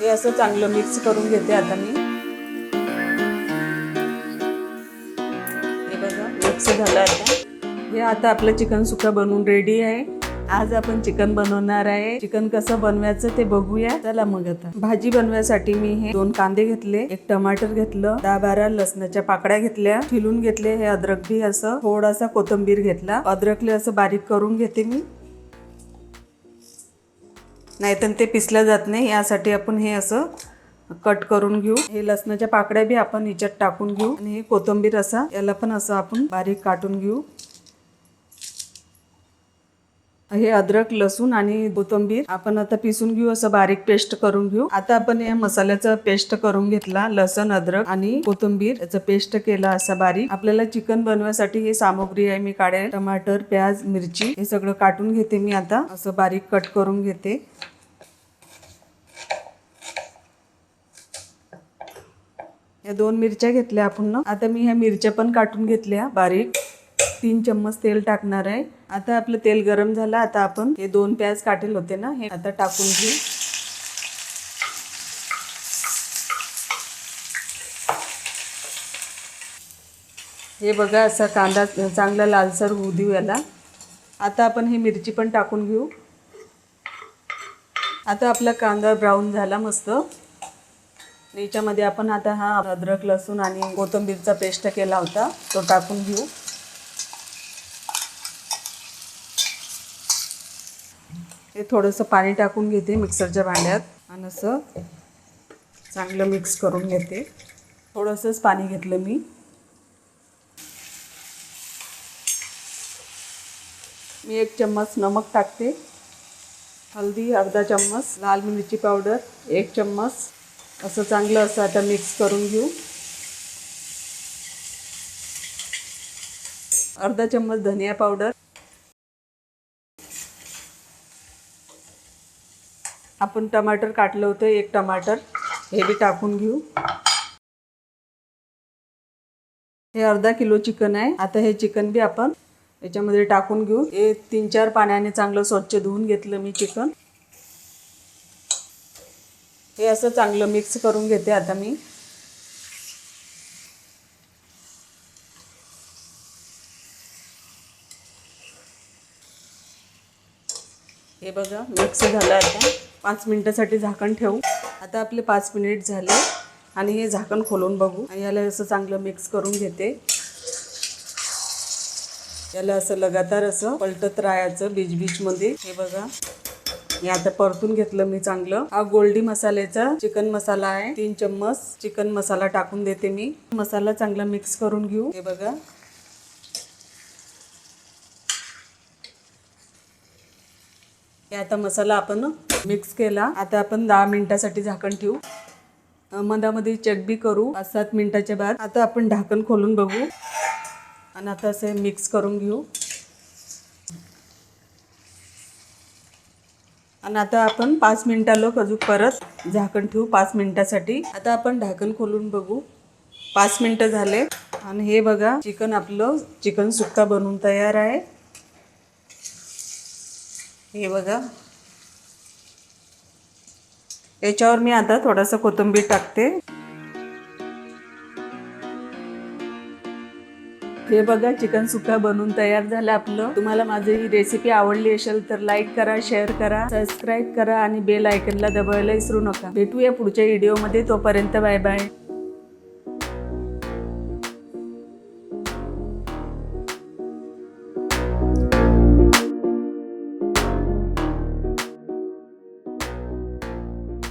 हे असं चांगलं मिक्स करून घेते आता मी. हे बघा मिक्स झालं आता. हे आता आपलं चिकन सुका बनवून रेडी आहे. आज आपण चिकन बनवणार आहे. चिकन कसं बनवायचं ते बघूया. चला मग आता. भाजी बनवायसाठी मी हे दोन कांदे घेतले एक टमाटर घेतलं दहा बारा लसणाच्या पाकड्या घेतल्या फिलून घेतले हे अद्रक बी असं थोडासा कोथिंबीर घेतला. अद्रकले असं बारीक करून घेते मी. नाहीतर ते पिसलं जात नाही. यासाठी आपण हे असं कट करून घेऊ. हे लसणाच्या पाकड्या बी आपण हिच्यात टाकून घेऊ. आणि हे कोथिंबीर असा याला पण असं आपण बारीक काटून घेऊ. हे अद्रक लसूण आणि कोथंबीर आपण आता पिसून घेऊ असं बारीक पेस्ट करून घेऊ. आता आपण या मसाल्याचा पेस्ट करून घेतला लसण अद्रक आणि कोथिंबीर. याचं पेस्ट केला असा बारीक. आपल्याला चिकन बनवायसाठी ही सामग्री आहे मी काढेल टमाटर प्याज मिरची हे सगळं काटून घेते मी आता. असं बारीक कट करून घेते. या दोन मिरच्या घेतल्या आपण आता मी ह्या मिरच्या पण काटून घेतल्या बारीक. तीन चम्मच तेल टाकणार आहे. आता आपलं तेल गरम झालं. आता आपण हे दोन प्याज काटेल होते ना हे आता टाकून घेऊ. हे बघा असा कांदा चांगला लालसर होऊ देऊ याला. आता आपण ही मिरची पण टाकून घेऊ. आता आपला कांदा ब्राऊन झाला मस्त. याच्यामध्ये आपण आता हा अद्रक लसूण आणि कोथिंबीरचा पेस्ट केला होता. तो टाकून घेऊ. हे थोडंसं पाणी टाकून घेते मिक्सरच्या भांड्यात. आणि असं चांगलं मिक्स करून घेते. थोडंसंच पाणी घेतलं मी. मी एक चम्मच नमक टाकते. हल्दी अर्धा चम्मच लाल मिरची पावडर एक चम्मच. असं चांगलं असं आता मिक्स करून घेऊ. अर्धा चम्मच धनिया पावडर आपण टमाटर काटलं होतं एक टमाटर. हे बी टाकून घेऊ. हे अर्धा किलो चिकन आहे. आता हे चिकन बी आपण याच्यामध्ये टाकून घेऊ. हे तीन चार पाण्याने चांगलं स्वच्छ धुवून घेतलं मी चिकन. हे असं चांगलं मिक्स करून घेते आता मी. हे बघा मिक्स झालं आता. पाच मिनिटासाठी झाकण ठेवू. आता आपले पाच मिनिट झाले आणि हे झाकण खोलून बघू. आणि याला असं चांगलं मिक्स करून घेते. याला असं लगातार असं पलटत राहायचं बीच बीचमध्ये हे बघा. मी आता परतून घेतलं मी चांगलं. हा गोल्डी मसाल्याचा चिकन मसाला आहे. तीन चम्मच चिकन मसाला टाकून देते मी. मसाला चांगला मिक्स करून घेऊ. हे बघा. हे आता मसाला आपण मिक्स केला. आता आपण दहा मिनिटासाठी झाकण ठेवू. मधामध्ये चटबी करू. पाच सात मिनिटाच्या बाद. आता आपण ढाकण खोलून बघू. आणि आता असे मिक्स करून घेऊ. आणि आता आपण पाच मिनिटालो अजून परत झाकण ठेवू पाच मिनिटासाठी. आता आपण ढाकण खोलून बघू. पाच मिनिटं झाले. आणि हे बघा चिकन आपलं चिकन सुक्का बनवून तयार आहे. हे बघा. याच्यावर मी आता थोडासा कोथिंबीर टाकते. हे बघा चिकन सुका बनवून तयार झालं आपलं. तुम्हाला माझी ही रेसिपी आवडली असेल तर लाईक करा शेअर करा सबस्क्राईब करा आणि बेल आयकनला दबावायला विसरू नका. भेटूया पुढच्या व्हिडिओमध्ये तोपर्यंत बाय बाय